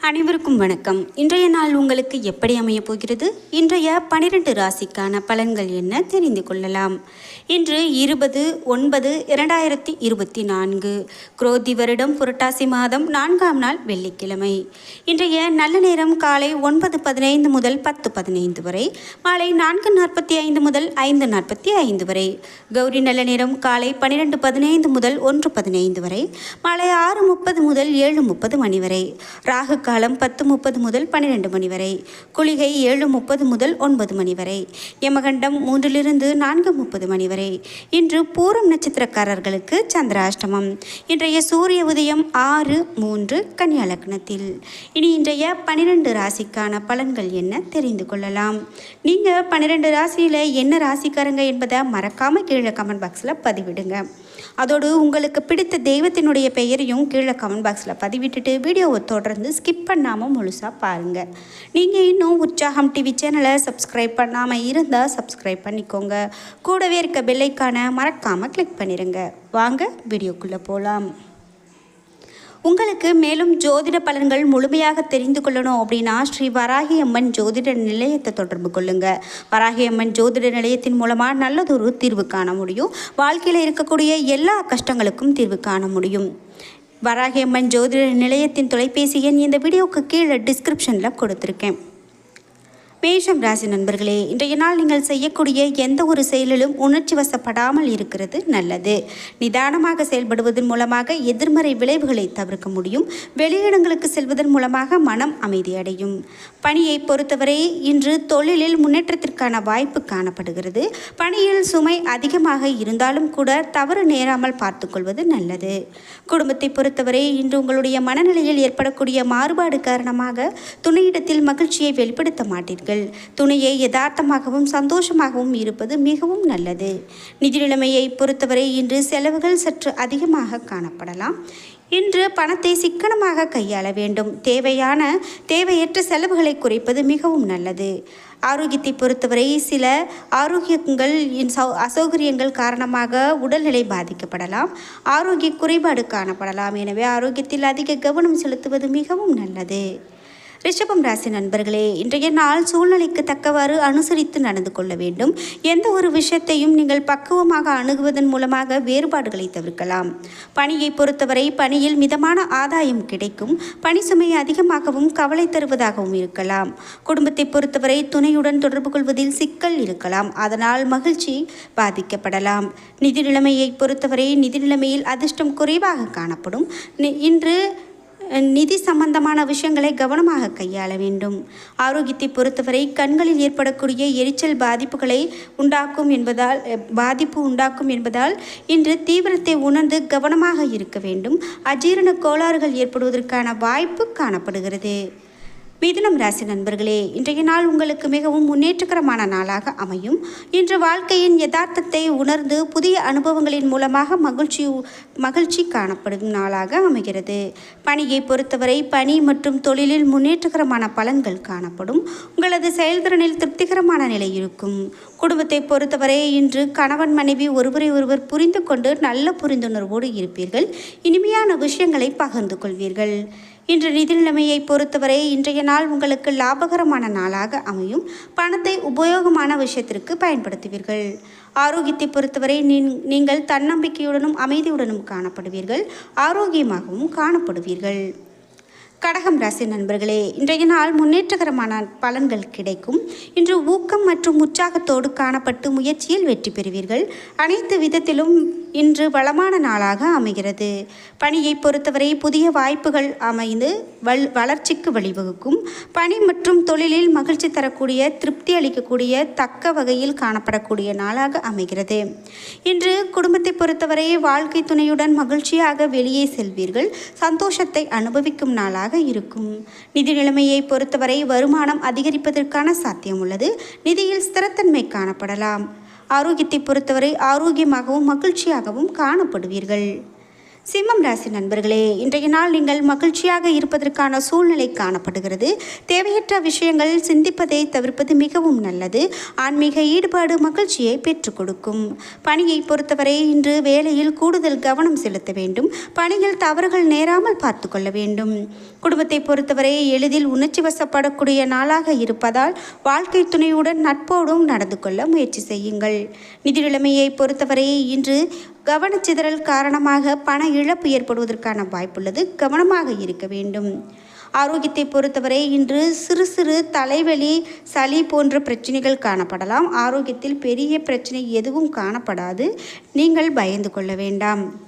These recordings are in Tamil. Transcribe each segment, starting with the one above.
அனைவருக்கும் வணக்கம். இன்றைய நாள் உங்களுக்கு எப்படி அமையப் போகிறது? இன்றைய பனிரெண்டு ராசிக்கான பலன்கள் என்ன தெரிந்து கொள்ளலாம். இன்று இருபது ஒன்பது இரண்டாயிரத்தி இருபத்தி நான்கு. குரோதி வருடம் புரட்டாசி மாதம் நான்காம் நாள் வெள்ளிக்கிழமை. இன்றைய நல்ல நேரம் காலை ஒன்பது பதினைந்து முதல் பத்து பதினைந்து வரை மாலை நான்கு நாற்பத்தி ஐந்து முதல் ஐந்து நாற்பத்தி ஐந்து வரை. கௌரி நல்ல நேரம் காலை பனிரெண்டு பதினைந்து முதல் ஒன்று பதினைந்து வரை மாலை ஆறு முப்பது முதல் ஏழு முப்பது மணி வரை. ராகு காலம் பத்து முப்பது முதல் பன்னிரெண்டு மணி வரை குளிகை ஏழு முப்பது முதல் ஒன்பது மணி வரை யமகண்டம் மூன்றிலிருந்து நான்கு முப்பது மணி வரை. இன்று பூரம் நட்சத்திரக்காரர்களுக்கு சந்திராஷ்டமம். இன்றைய சூரிய உதயம் ஆறு மூன்று கன்னியா லக்னத்தில். இனி இன்றைய பன்னிரெண்டு ராசிக்கான பலன்கள் என்ன தெரிந்து கொள்ளலாம். நீங்கள் பன்னிரெண்டு ராசியில் என்ன ராசிக்காரங்க என்பதை மறக்காமல் கீழே கமெண்ட் பாக்ஸில் பதிவிடுங்க. அதோடு உங்களுக்கு பிடித்த தெய்வத்தினுடைய பெயரையும் கீழே கமெண்ட் பாக்ஸில் பதிவிட்டுட்டு வீடியோவை தொடர்ந்து ஸ்கிப் பண்ணாமல் முழுசாக பாருங்கள் நீங்கள் இன்னும் உற்சாகம் டிவி சேனலை சப்ஸ்கிரைப் பண்ணாமல் இருந்தால் சப்ஸ்கிரைப் பண்ணிக்கோங்க. கூடவே இருக்க பெல்லைக்கான மறக்காமல் கிளிக் பண்ணிடுங்க வாங்க வீடியோக்குள்ளே போகலாம் உங்களுக்கு மேலும் ஜோதிட பலன்கள் முழுமையாக தெரிந்து கொள்ளணும் அப்படின்னா ஸ்ரீ வராகி அம்மன் ஜோதிட நிலையத்தை தொடர்பு கொள்ளுங்க. வராகி அம்மன் ஜோதிட நிலையத்தின் மூலமாக நல்லதொரு தீர்வு காண முடியும். வாழ்க்கையில் இருக்கக்கூடிய எல்லா கஷ்டங்களுக்கும் தீர்வு காண முடியும். வராகி அம்மன் ஜோதிட நிலையத்தின் தொலைபேசி எண் இந்த வீடியோவுக்கு கீழே டிஸ்கிரிப்ஷனில் கொடுத்துருக்கேன். மேஷம் ராசி நண்பர்களே இன்றைய நாள் நீங்கள் செய்யக்கூடிய எந்த ஒரு செயலிலும் உணர்ச்சி வசப்படாமல் இருக்கிறது நல்லது. நிதானமாக செயல்படுவதன் மூலமாக எதிர்மறை விளைவுகளை தவிர்க்க முடியும். வெளியிடங்களுக்கு செல்வதன் மூலமாக மனம் அமைதியடையும் பணியை பொறுத்தவரை இன்று தொழிலில் முன்னேற்றத்திற்கான வாய்ப்பு காணப்படுகிறது. பணியில் சுமை அதிகமாக இருந்தாலும் கூட தவறு நேராமல் பார்த்துக்கொள்வது நல்லது. குடும்பத்தை பொறுத்தவரை இன்று உங்களுடைய மனநிலையில் ஏற்படக்கூடிய மாறுபாடு காரணமாக துணையிடத்தில் மகிழ்ச்சியை வெளிப்படுத்த மாட்டீர்கள். துணையை யதார்த்தமாகவும் சந்தோஷமாகவும் இருப்பது மிகவும் நல்லது. நிதி நிலைமையை பொறுத்தவரை இன்று செலவுகள் சற்று அதிகமாக காணப்படலாம். இன்று பணத்தை சிக்கனமாக கையாள வேண்டும். தேவையான தேவையற்ற செலவுகளை குறைப்பது மிகவும் நல்லது. ஆரோக்கியத்தை பொறுத்தவரை சில ஆரோக்கியங்கள் இன் சௌ அசௌகரியங்கள் காரணமாக உடல்நிலை பாதிக்கப்படலாம். ஆரோக்கிய குறைபாடு காணப்படலாம். எனவே ஆரோக்கியத்தில் அதிக கவனம் செலுத்துவது மிகவும் நல்லது. ரிஷபம் ராசி நண்பர்களே இன்றைய நாள் சூழ்நிலைக்கு தக்கவாறு அனுசரித்து நடந்து கொள்ள வேண்டும். எந்த ஒரு விஷயத்தையும் நீங்கள் பக்குவமாக அணுகுவதன் மூலமாக வேறுபாடுகளை தவிர்க்கலாம். பணியை பொறுத்தவரை பணியில் மிதமான ஆதாயம் கிடைக்கும். பணி சுமை அதிகமாகவும் கவலை தருவதாகவும் இருக்கலாம். குடும்பத்தை பொறுத்தவரை துணையுடன் தொடர்பு கொள்வதில் சிக்கல் இருக்கலாம். அதனால் மகிழ்ச்சி பாதிக்கப்படலாம். நிதி நிலைமையை பொறுத்தவரை நிதி நிலைமையில் அதிர்ஷ்டம் குறைவாக காணப்படும். இன்று நிதி சம்பந்தமான விஷயங்களை கவனமாக கையாள வேண்டும். ஆரோக்கியத்தை பொறுத்தவரை கண்களில் ஏற்படக்கூடிய எரிச்சல் பாதிப்புகளை உண்டாக்கும் என்பதால் பாதிப்பு உண்டாக்கும் என்பதால் இன்று தீவிரத்தை உணர்ந்து கவனமாக இருக்க வேண்டும். அஜீரண கோளாறுகள் ஏற்படுவதற்கான வாய்ப்பு காணப்படுகிறது. மிதுனம் ராசி நண்பர்களே இன்றைய நாள் உங்களுக்கு மிகவும் முன்னேற்றகரமான நாளாக அமையும். இன்று வாழ்க்கையின் யதார்த்தத்தை உணர்ந்து புதிய அனுபவங்களின் மூலமாக மகிழ்ச்சி மகிழ்ச்சி காணப்படும் நாளாக அமைகிறது. பணியை பொறுத்தவரை பணி மற்றும் தொழிலில் முன்னேற்றகரமான பலன்கள் காணப்படும். உங்களது செயல்திறனில் திருப்திகரமான நிலை இருக்கும். குடும்பத்தை பொறுத்தவரை இன்று கணவன் மனைவி ஒருவரை ஒருவர் புரிந்து கொண்டு நல்ல புரிந்துணர்வோடு இருப்பீர்கள். இனிமையான விஷயங்களை பகிர்ந்து கொள்வீர்கள். இன்று நிதி நிலைமையை பொறுத்தவரை இன்றைய நாள் உங்களுக்கு லாபகரமான நாளாக அமையும். பணத்தை உபயோகமான விஷயத்திற்கு பயன்படுத்துவீர்கள். ஆரோக்கியத்தை பொறுத்தவரை நீங்கள் தன்னம்பிக்கையுடனும் அமைதியுடனும் காணப்படுவீர்கள். ஆரோக்கியமாகவும் காணப்படுவீர்கள். கடகம் ராசி நண்பர்களே இன்றைய நாள் முன்னேற்றகரமான பலன்கள் கிடைக்கும். இன்று ஊக்கம் மற்றும் உற்சாகத்தோடு காணப்பட்டு முயற்சியில் வெற்றி பெறுவீர்கள். அனைத்து விதத்திலும் இன்று வளமான நாளாக அமைகிறது. பணியை பொறுத்தவரை புதிய வாய்ப்புகள் அமைந்து வல் வளர்ச்சிக்கு வழிவகுக்கும். பணி மற்றும் தொழிலில் மகிழ்ச்சி தரக்கூடிய திருப்தி அளிக்கக்கூடிய தக்க வகையில் காணப்படக்கூடிய நாளாக அமைகிறது. இன்று குடும்பத்தை பொறுத்தவரை வாழ்க்கை துணையுடன் மகிழ்ச்சியாக வெளியே செல்வீர்கள். சந்தோஷத்தை அனுபவிக்கும் நாளாக இருக்கும். நிதி நிலைமையை பொறுத்தவரை வருமானம் அதிகரிப்பதற்கான சாத்தியம் உள்ளது. நிதியில் ஸ்திரத்தன்மை காணப்படலாம். ஆரோக்கியத்தை பொறுத்தவரை ஆரோக்கியமாகவும் மகிழ்ச்சியாகவும் காணப்படுவீர்கள். சிம்மம் ராசி நண்பர்களே இன்றைய நாள் நீங்கள் மகிழ்ச்சியாக இருப்பதற்கான சூழ்நிலை காணப்படுகிறது. தேவையற்ற விஷயங்கள் சிந்திப்பதை தவிர்ப்பது மிகவும் நல்லது. ஆன்மீக ஈடுபாடு மகிழ்ச்சியை பெற்றுக் கொடுக்கும். பணியை பொறுத்தவரை இன்று வேலையில் கூடுதல் கவனம் செலுத்த வேண்டும். பணியில் தவறுகள் நேராமல் பார்த்து கொள்ள வேண்டும். குடும்பத்தை பொறுத்தவரை எளிதில் உணர்ச்சி வசப்படக்கூடிய நாளாக இருப்பதால் வாழ்க்கை துணையுடன் நட்போடும் நடந்து கொள்ள முயற்சி செய்யுங்கள். நிதி நிலைமையை பொறுத்தவரை இன்று கவனச்சிதறல் காரணமாக பண இழப்பு ஏற்படுவதற்கான வாய்ப்புள்ளது. கவனமாக இருக்க வேண்டும். ஆரோக்கியத்தை பொறுத்தவரை இன்று சிறு சிறு தலைவலி சளி போன்ற பிரச்சனைகள் காணப்படலாம். ஆரோக்கியத்தில் பெரிய பிரச்சனை எதுவும் காணப்படாது. நீங்கள் பயந்து கொள்ள வேண்டாம்.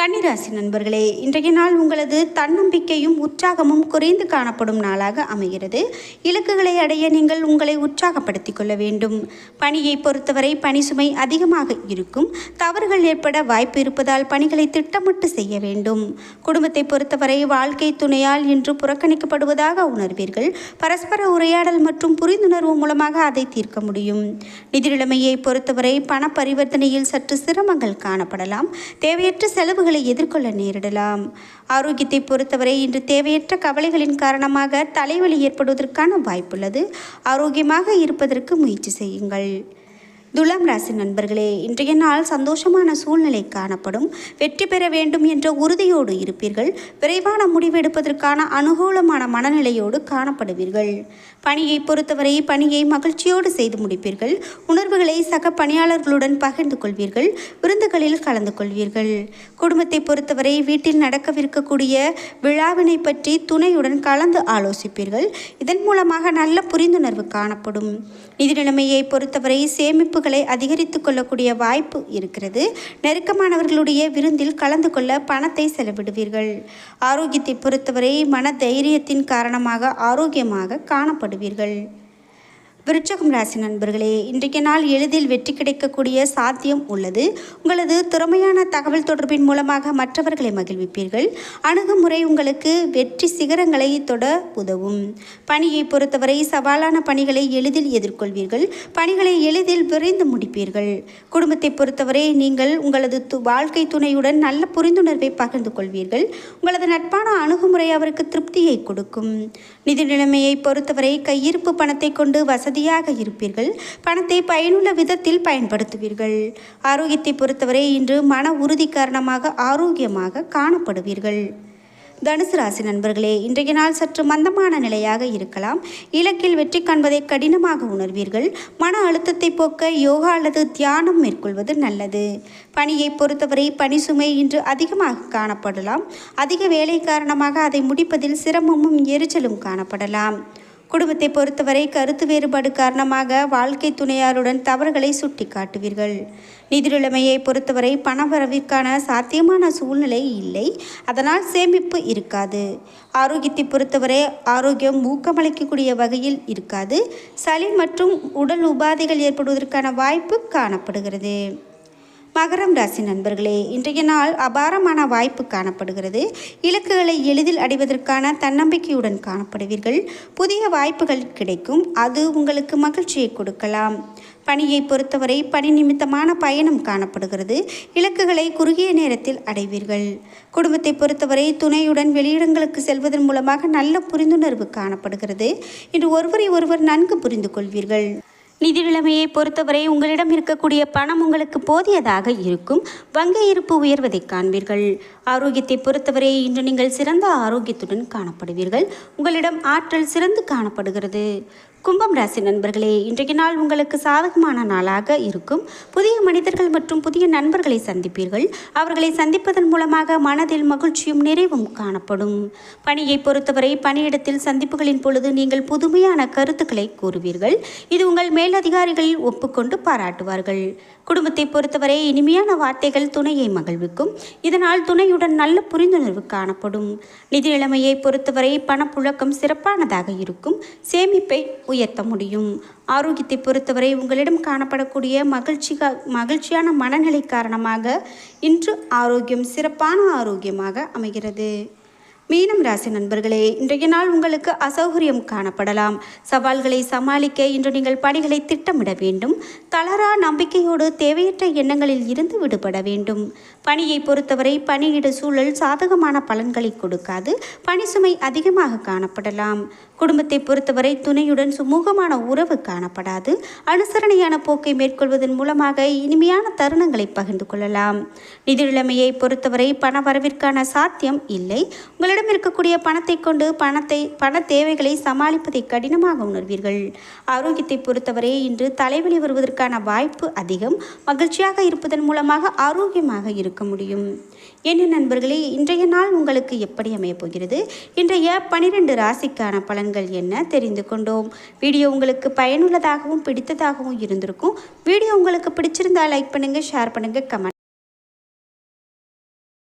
கன்னிராசி நண்பர்களே இன்றைய நாள் உங்களது தன்னம்பிக்கையும் உற்சாகமும் குறைந்து காணப்படும் நாளாக அமைகிறது. இலக்குகளை அடைய நீங்கள் உங்களை உற்சாகப்படுத்திக் கொள்ள வேண்டும். பணியை பொறுத்தவரை பணி சுமை அதிகமாக இருக்கும். தவறுகள் ஏற்பட வாய்ப்பு இருப்பதால் பணிகளை திட்டமிட்டு செய்ய வேண்டும். குடும்பத்தை பொறுத்தவரை வாழ்க்கை துணையால் இன்று புறக்கணிக்கப்படுவதாக உணர்வீர்கள். பரஸ்பர உரையாடல் மற்றும் புரிந்துணர்வு மூலமாக அதை தீர்க்க முடியும். நிதி நிலைமையை பொறுத்தவரை பண பரிவர்த்தனையில் சற்று சிரமங்கள் காணப்படலாம். தேவையற்ற செலவுகள் எதிர்கொள்ள நேரிடலாம். ஆரோக்கியத்தை பொறுத்தவரை இன்று தேவையற்ற கவலைகளின் காரணமாக தலைவலி ஏற்படுவதற்கான வாய்ப்புள்ளது. ஆரோக்கியமாக இருப்பதற்கு முயற்சி செய்யுங்கள். துலாம் ராசி நண்பர்களே இன்றைய நாள் சந்தோஷமான சூழ்நிலை காணப்படும். வெற்றி பெற வேண்டும் என்ற உறுதியோடு இருப்பீர்கள். விரைவான முடிவெடுப்பதற்கான அனுகூலமான மனநிலையோடு காணப்படுவீர்கள். பணியை பொறுத்தவரை பணியை மகிழ்ச்சியோடு செய்து முடிப்பீர்கள். உணர்வுகளை சக பணியாளர்களுடன் பகிர்ந்து கொள்வீர்கள். விருந்துகளில் கலந்து கொள்வீர்கள். குடும்பத்தை பொறுத்தவரை வீட்டில் நடக்கவிருக்கக்கூடிய விழாவினை பற்றி துணையுடன் கலந்து ஆலோசிப்பீர்கள். இதன் மூலமாக நல்ல புரிந்துணர்வு காணப்படும். நிதி நிலைமையை பொறுத்தவரை சேமிப்புகளை அதிகரித்து கொள்ளக்கூடிய வாய்ப்பு இருக்கிறது. நெருக்கமானவர்களுடைய விருந்தில் கலந்து கொள்ள பணத்தை செலவிடுவீர்கள். ஆரோக்கியத்தை பொறுத்தவரை மன தைரியத்தின் காரணமாக ஆரோக்கியமாக காணப்படுவீர்கள். விருச்சகம் ராசி நண்பர்களே இன்றைய நாள் எளிதில் வெற்றி கிடைக்கக்கூடிய சாத்தியம் உள்ளது. உங்களது திறமையான தகவல் தொடர்பின் மூலமாக மற்றவர்களை மகிழ்விப்பீர்கள். அணுகுமுறை உங்களுக்கு வெற்றி சிகரங்களை தொட உதவும். பணியை பொறுத்தவரை சவாலான பணிகளை எளிதில் எதிர்கொள்வீர்கள். பணிகளை எளிதில் விரைந்து முடிப்பீர்கள். குடும்பத்தை பொறுத்தவரை நீங்கள் உங்களது து- வாழ்க்கை துணையுடன் நல்ல புரிந்துணர்வை பகிர்ந்து கொள்வீர்கள். உங்களது நட்பான அணுகுமுறை அவருக்கு திருப்தியை கொடுக்கும். நிதி நிலைமையை பொறுத்தவரை கையிருப்பு பணத்தை கொண்டு வசதியாக இருப்பீர்கள். பணத்தை பயனுள்ள விதத்தில் பயன்படுத்துவீர்கள். ஆரோக்கியத்தை பொறுத்தவரை இன்று மன உறுதி காரணமாக ஆரோக்கியமாக காணப்படுவீர்கள். தனுசு ராசி நண்பர்களே இன்றைய நாள் சற்று மந்தமான நிலையாக இருக்கலாம். இலக்கில் வெற்றி காண்பதை கடினமாக உணர்வீர்கள். மன அழுத்தத்தை போக்க யோகா அல்லது தியானம் மேற்கொள்வது நல்லது. பணியை பொறுத்தவரை பணி சுமை இன்று அதிகமாக காணப்படலாம். அதிக வேலை காரணமாக அதை முடிப்பதில் சிரமமும் எரிச்சலும் காணப்படலாம். குடும்பத்தை பொறுத்தவரை கருத்து வேறுபாடு காரணமாக வாழ்க்கை துணையாருடன் தவறுகளை சுட்டி காட்டுவீர்கள் நிதிநிலைமையை பொறுத்தவரை பணவரவிற்கான சாத்தியமான சூழ்நிலை இல்லை. அதனால் சேமிப்பு இருக்காது. ஆரோக்கியத்தை பொறுத்தவரை ஆரோக்கியம் ஊக்கமளிக்கக்கூடிய வகையில் இருக்காது. சளி மற்றும் உடல் உபாதைகள் ஏற்படுவதற்கான வாய்ப்பு காணப்படுகிறது. மகரம் ராசி நண்பர்களே இன்றைய நாள் அபாரமான வாய்ப்பு காணப்படுகிறது. இலக்குகளை எளிதில் அடைவதற்கான தன்னம்பிக்கையுடன் காணப்படுவீர்கள். புதிய வாய்ப்புகள் கிடைக்கும். அது உங்களுக்கு மகிழ்ச்சியை கொடுக்கலாம். பணியை பொறுத்தவரை பணி நிமித்தமான பயணம் காணப்படுகிறது. இலக்குகளை குறுகிய நேரத்தில் அடைவீர்கள். குடும்பத்தை பொறுத்தவரை துணையுடன் வெளியிடங்களுக்கு செல்வதன் மூலமாக நல்ல புரிந்துணர்வு காணப்படுகிறது. இன்று ஒருவரை ஒருவர் நன்கு புரிந்து கொள்வீர்கள். நிதி நிலைமையை பொறுத்தவரை உங்களிடம் இருக்கக்கூடிய பணம் உங்களுக்கு போதியதாக இருக்கும். வங்கி இருப்பு உயர்வதை காண்பீர்கள். ஆரோக்கியத்தை பொறுத்தவரை இன்று நீங்கள் சிறந்த ஆரோக்கியத்துடன் காணப்படுவீர்கள். உங்களிடம் ஆற்றல் சிறந்து காணப்படுகிறது. கும்பம் ராசி நண்பர்களே இன்றைய நாள் உங்களுக்கு சாதகமான நாளாக இருக்கும். புதிய மனிதர்கள் மற்றும் புதிய நண்பர்களை சந்திப்பீர்கள். அவர்களை சந்திப்பதன் மூலமாக மனதில் மகிழ்ச்சியும் நிறைவும் காணப்படும். பணியை பொறுத்தவரை பணியிடத்தில் சந்திப்புகளின் பொழுது நீங்கள் புதுமையான கருத்துக்களை கூறுவீர்கள். இது உங்கள் மேலதிகாரிகள் ஒப்புக்கொண்டு பாராட்டுவார்கள். குடும்பத்தை பொறுத்தவரை இனிமையான வார்த்தைகள் துணையை மகிழ்விக்கும். இதனால் துணையுடன் நல்ல புரிந்துணர்வு காணப்படும். நிதி நிலைமையை பொறுத்தவரை பணப்புழக்கம் சிறப்பானதாக இருக்கும். சேமிப்பை உயர்த்த முடியும். ஆரோக்கியத்தை பொறுத்தவரை உங்களிடம் காணப்படக்கூடிய மகிழ்ச்சி மகிழ்ச்சியான மனநிலை காரணமாக இன்று ஆரோக்கியம் சிறப்பான ஆரோக்கியமாக அமைகிறது. மீனம் ராசி நண்பர்களே இன்றைய நாள் உங்களுக்கு அசௌகரியம் காணப்படலாம். சவால்களை சமாளிக்க இன்று நீங்கள் பணிகளை திட்டமிட வேண்டும். தளரா நம்பிக்கையோடு தேவையற்ற எண்ணங்களில் இருந்து விடுபட வேண்டும். பணியை பொறுத்தவரை பணியிட சூழல் சாதகமான பலன்களை கொடுக்காது. பணி சுமை அதிகமாக காணப்படலாம். குடும்பத்தை பொறுத்தவரை துணையுடன் சுமூகமான உறவு காணப்படாது. அனுசரணையான போக்கை மேற்கொள்வதன் மூலமாக இனிமையான தருணங்களை பகிர்ந்து கொள்ளலாம். நிதிநிலைமையை பொறுத்தவரை பண வரவிற்கான சாத்தியம் இல்லை. உங்களிடம் இருக்கக்கூடிய பணத்தை கொண்டு பணத்தை பண தேவைகளை சமாளிப்பதை கடினமாக உணர்வீர்கள். ஆரோக்கியத்தை பொறுத்தவரை இன்று தலைவலி வருவதற்கான வாய்ப்பு அதிகம். மகிழ்ச்சியாக இருப்பதன் மூலமாக ஆரோக்கியமாக இருக்க முடியும். என்ன நண்பர்களே இன்றைய நாள் உங்களுக்கு எப்படி அமையப் போகிறது? இன்றைய பனிரெண்டு ராசிக்கான பலன்கள் என்ன தெரிந்து கொண்டோம். வீடியோ உங்களுக்கு பயனுள்ளதாகவும் பிடித்ததாகவும் இருந்திருக்கும். வீடியோ உங்களுக்கு பிடிச்சிருந்தா லைக் பண்ணுங்கள் ஷேர் பண்ணுங்கள் கமெண்ட்